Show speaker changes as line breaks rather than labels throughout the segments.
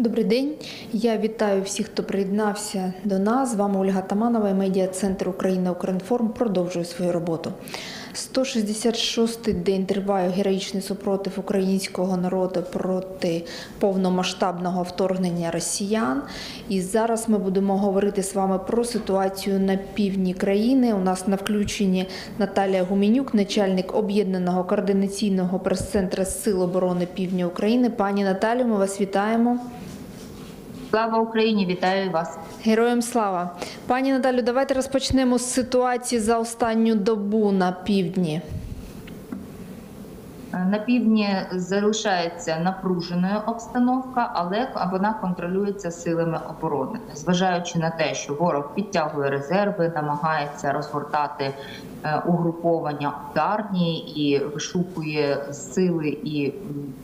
Добрий день. Я вітаю всіх, хто приєднався до нас. З вами Ольга Таманова медіа центр Україна Укрінформ продовжує свою роботу. 166-й день триває героїчний супротив українського народу проти повномасштабного вторгнення росіян. І зараз ми будемо говорити з вами про ситуацію на півдні країни. У нас на включенні Наталія Гуменюк, начальник об'єднаного координаційного прес-центру Сил оборони Півдня України. Пані Наталію, ми вас вітаємо.
Слава Україні! Вітаю вас.
Героям слава. Пані Наталю, давайте розпочнемо з ситуації за останню добу на півдні.
На півдні залишається напруженою обстановка, але вона контролюється силами оборони, зважаючи на те, що ворог підтягує резерви, намагається розгортати е, угруповання ударні і вишукує сили і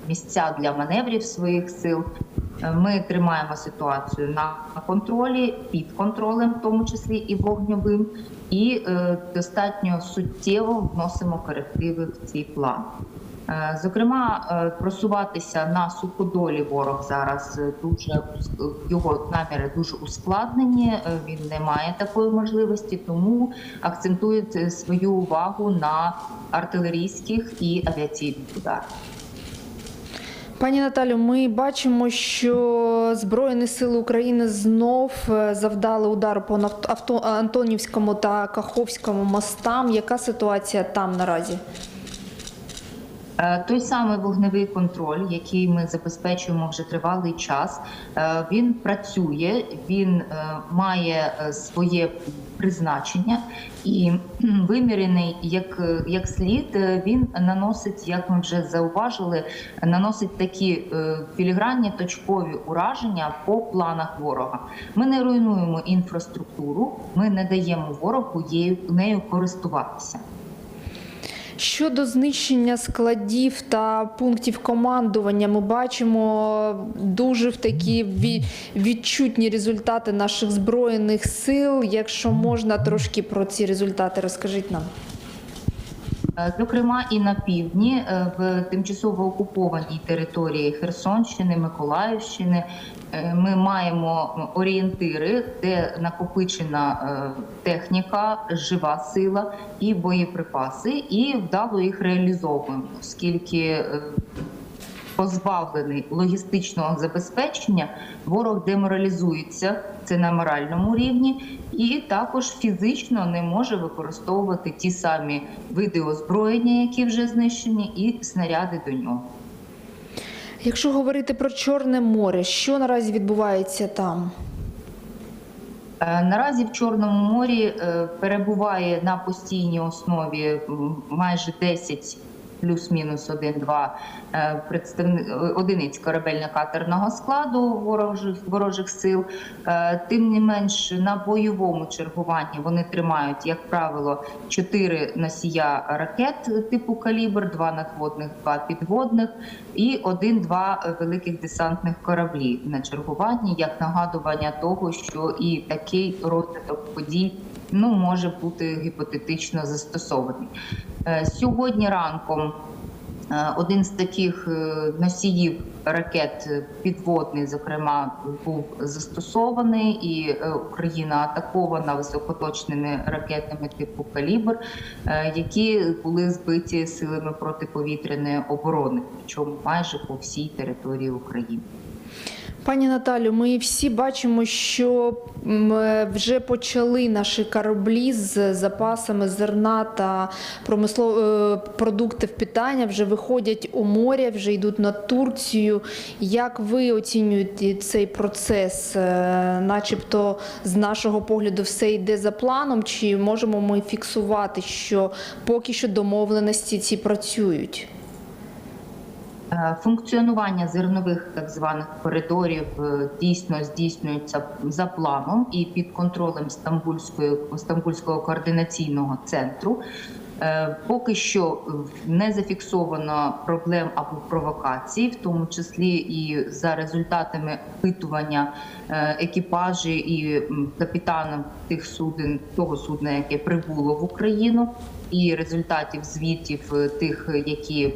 місця для маневрів своїх сил. Е, Ми тримаємо ситуацію на контролі, під контролем, в тому числі і вогньовим, і е, достатньо суттєво вносимо корективи в цей план. Е, Зокрема, просуватися на суходолі ворог зараз дуже його наміри дуже ускладнені. Він не має такої можливості, тому акцентує е, свою увагу на артилерійських і авіаційних ударах.
Пані Наталю, ми бачимо, що Збройні сили України знов е, завдали удару по Антонівському та Каховському мостам. Яка ситуація там наразі?
Е, Той самий вогневий контроль, який ми забезпечуємо вже тривалий час, е, він працює, він е, має своє призначення і вимірений як, як слід. Він наносить, як ми вже зауважили, наносить такі філігранні точкові ураження по планах ворога. Ми не руйнуємо інфраструктуру, ми не даємо ворогу нею користуватися.
Щодо знищення складів та пунктів командування, ми бачимо дуже в такі відчутні результати наших збройних сил. Якщо можна, трошки про ці результати розкажіть нам.
Е, Зокрема, і на півдні е, в тимчасово окупованій території Херсонщини, Миколаївщини. Е, ми маємо орієнтири, де накопичена техніка, жива сила і боєприпаси, і вдало їх реалізовуємо, оскільки позбавлений логістичного забезпечення, ворог деморалізується це на моральному рівні, і також фізично не може використовувати ті самі види озброєння, які вже знищені, і снаряди до нього.
Якщо говорити про Чорне море, що наразі відбувається там?
Е, Наразі в Чорному морі е, перебуває на постійній основі майже 10 плюс-мінус 1-2 е, представни- одиниць корабельно-катерного складу ворожих, ворожих сил. Е, Тим не менш, на бойовому чергуванні вони тримають, як правило, 4 носія ракет типу калібр, 2 надводних, 2 підводних і 1-2 великих десантних кораблі на чергуванні, як нагадування того, що і такий розвиток подій ну може бути гіпотетично застосований. Е, Сьогодні ранком е, один з таких е, носіїв ракет підводний, зокрема, був застосований, і Україна атакована високоточними ракетами типу калібр, які були збиті силами протиповітряної оборони, причому майже по всій території України.
Пані Наталю, ми всі бачимо, що е, вже почали наші кораблі з запасами зерна та промислов... е, продуктів питання, вже виходять у море, вже йдуть на Турцію. Як ви оцінюєте цей процес? Е, Начебто, з нашого погляду, все йде за планом, чи можемо ми фіксувати, що поки що домовленості ці працюють?
Е, Функціонування зернових так званих коридорів е, дійсно здійснюється за планом і під контролем Стамбульської Стамбульського координаційного центру. Е, Поки що не зафіксовано проблем або провокацій, в тому числі і за результатами опитування е, екіпажі і капітаном тих суден, того судна, яке прибуло в Україну, і результатів звітів е, тих, які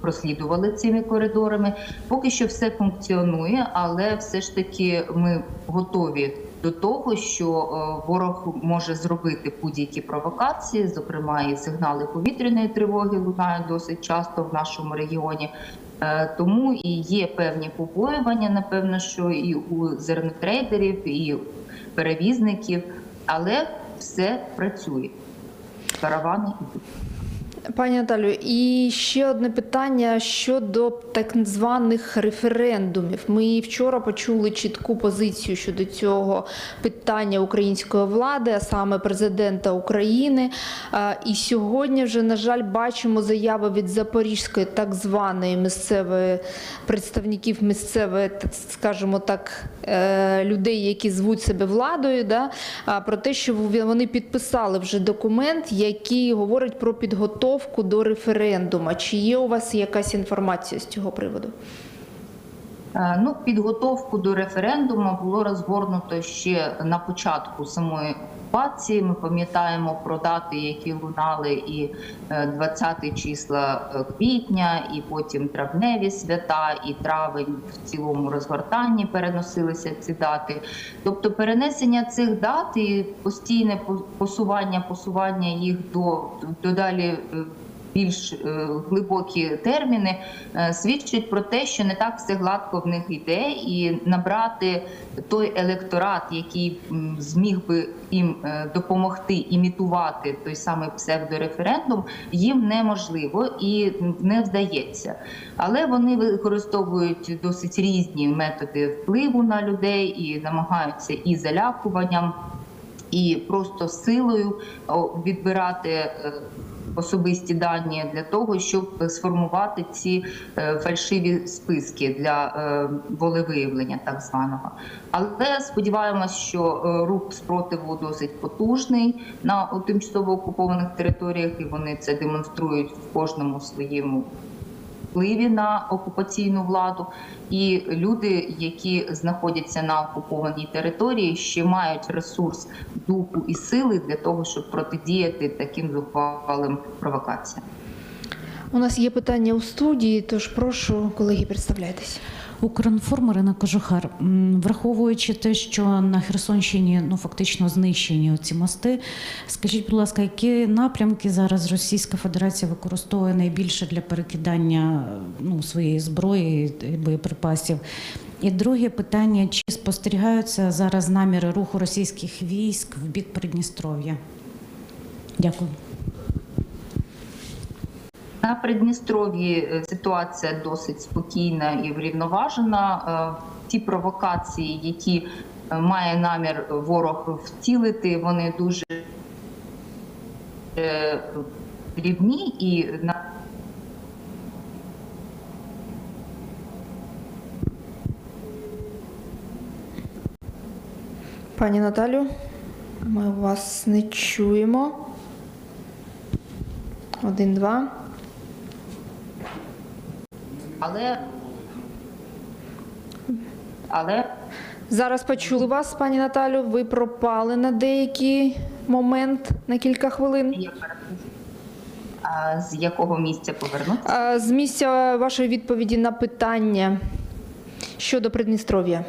прослідували цими коридорами. Поки що все функціонує, але все ж таки ми готові до того, що е, ворог може зробити будь-які провокації, зокрема і сигнали повітряної тривоги лунають досить часто в нашому регіоні. Е, Тому і є певні побоювання, напевно, що і у зернотрейдерів, і перевізників, але все працює. Каравани йдуть.
Пані Наталю, і ще одне питання щодо так званих референдумів. Ми вчора почули чітку позицію щодо цього питання української влади, а саме президента України. І сьогодні вже, на жаль, бачимо заяви від Запорізької так званої місцевої представників місцевої, скажімо так, е, людей, які звуть себе владою, да, про те, що вони підписали вже документ, який говорить про підготовку до референдуму. Чи є у вас якась інформація з цього приводу?
Е, Ну, підготовку до референдуму було розгорнуто ще на початку самої окупації. Ми пам'ятаємо про дати, які лунали і е, 20 числа е, квітня, і потім травневі свята, і травень в цілому розгортанні переносилися ці дати. Тобто перенесення цих дат і постійне посування, посування їх до, до далі. е, більш е, глибокі терміни е, свідчать про те, що не так все гладко в них йде, і набрати той електорат, який зміг би їм е, допомогти імітувати той самий псевдореферендум, їм неможливо і не вдається. Але вони використовують досить різні методи впливу на людей і намагаються і залякуванням, і просто силою відбирати особисті дані для того, щоб сформувати ці е, фальшиві списки для е, волевиявлення, так званого. Але сподіваємось, що е, рух спротиву досить потужний на тимчасово окупованих територіях, і вони це демонструють в кожному своєму впливі на окупаційну владу, і люди, які знаходяться на окупованій території, ще мають ресурс духу і сили для того, щоб протидіяти таким зухвалим провокаціям.
У нас є питання у студії, тож прошу, колеги, представляйтесь.
Укрінформ Ірина Кожухар, враховуючи те, що на Херсонщині ну фактично знищені ці мости, скажіть, будь ласка, які напрямки зараз Російська Федерація використовує найбільше для перекидання ну, своєї зброї і боєприпасів? І друге питання: чи спостерігаються зараз наміри руху російських військ в бік Придністров'я? Дякую.
На Придністров'ї е, ситуація досить спокійна і врівноважена. Е, Ті провокації, які е, має намір ворог втілити, вони дуже дрібні і на
Пані Наталю, ми вас не чуємо. Один, два.
Але але
Зараз почули вас, пані Наталю. Ви пропали на деякий момент на кілька хвилин.
я. А з якого місця повернутися?
З місця вашої відповіді на питання щодо Придністров'я.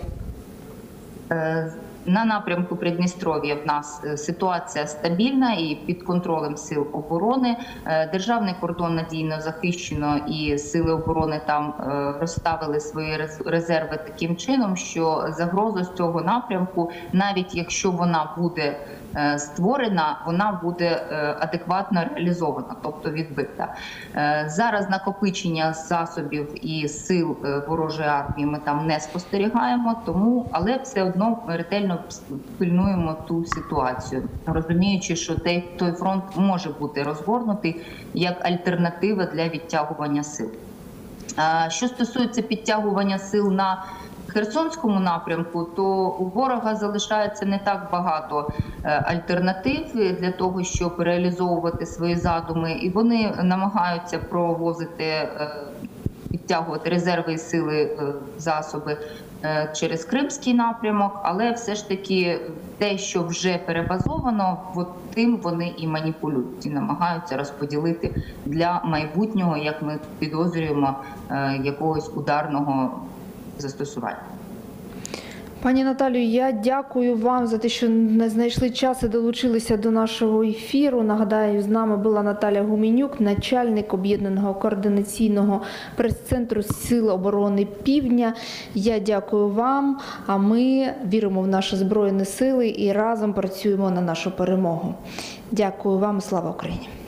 Е, На напрямку Придністров'я в нас е, ситуація стабільна і під контролем сил оборони. Е, Державний кордон надійно захищено, і сили оборони там е, розставили свої резерви таким чином, що загроза з цього напрямку, навіть якщо вона буде створена, вона буде е, адекватно реалізована, тобто відбита. Е, Зараз накопичення засобів і сил е, ворожої армії ми там не спостерігаємо, тому але все одно ретельно пильнуємо ту ситуацію, розуміючи, що той фронт може бути розгорнутий як альтернатива для відтягування сил. Що стосується підтягування сил на Херсонському напрямку, то у ворога залишається не так багато е, альтернатив для того, щоб реалізовувати свої задуми, і вони намагаються провозити е, підтягувати резерви і сили е, засоби через Кримський напрямок, але все ж таки те, що вже перебазовано, от тим вони і маніпулюють і намагаються розподілити для майбутнього, як ми підозрюємо, якогось ударного застосування.
Пані Наталію, я дякую вам за те, що не знайшли час і долучилися до нашого ефіру. Нагадаю, з нами була Наталя Гуменюк, начальник об'єднаного координаційного прес-центру Сил оборони Півдня. Я дякую вам. А ми віримо в наші збройні сили і разом працюємо на нашу перемогу. Дякую вам, слава Україні!